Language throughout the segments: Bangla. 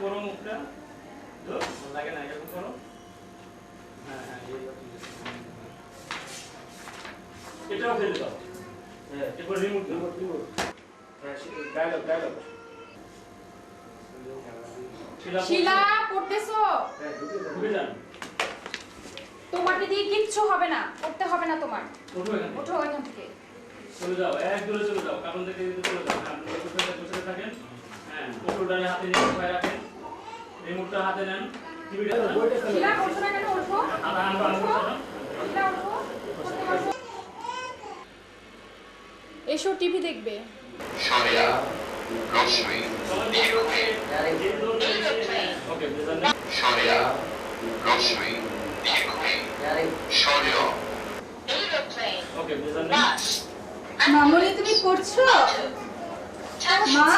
করো মুখটা। তো লাগে না এরকম করো। হ্যাঁ হ্যাঁ। এটাও ফেলে দাও। হ্যাঁ রিমোট দাও। ডায়লগ ডায়লগ শিলা পড়তেছো? তোমাকে দিয়ে কিচ্ছু হবে না করতে হবে না তোমার। ওঠো এখান থেকে। চলে যাও এক দূরে চলে যাও। কারণ থেকে চলে যাও। হ্যাঁ আপনি বসে বসে থাকেন। হ্যাঁ কন্ট্রোলটা হাতে নিয়ে উপায় রাখেন রিমোটটা হাতে নেন টিভিটা শিলা করছ না কেন ওঠো শিলা এসো টিভি দেখবে। Rosary, ওকে Rosary, Sharia, ওকে বুঝলেন তুমি Taxi. মা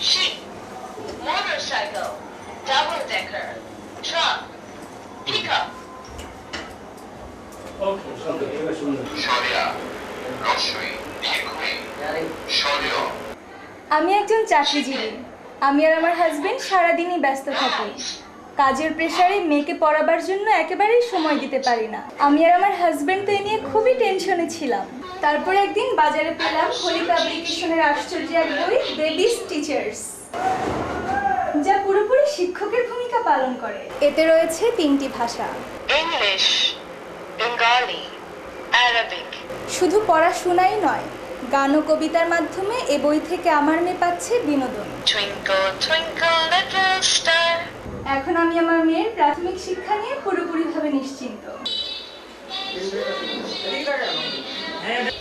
Ship. Motorcycle. Double decker. Truck. Pickup. আমি একজন চাকরিজীবী আমি আর আমার হাজবেন্ড সারাদিনই ব্যস্ত থাকি কাজের প্রেশারে মেয়েকে পড়াবার জন্য একেবারেই সময় দিতে পারি না আমি আর আমার হাজবেন্ড তো এ নিয়ে খুবই টেনশনে ছিলাম তারপর একদিন বাজারে পেলাম হোলি পাবলিকেশনের আশ্চর্য এক বই বেবিস টিচার্স যা পুরোপুরি শিক্ষকের ভূমিকা পালন করে এতে রয়েছে তিনটি ভাষা English. Bengali. Arabic. শুধু পড়াশোনাই নয় গান ও কবিতার মাধ্যমে এ বই থেকে আমার মেয়ে পাচ্ছে বিনোদন Twinkle, twinkle, little star. এখন আমি আমার মেয়ের প্রাথমিক শিক্ষা নিয়ে পুরোপুরিভাবে নিশ্চিন্ত। হ্যাঁ, হ্যাঁ।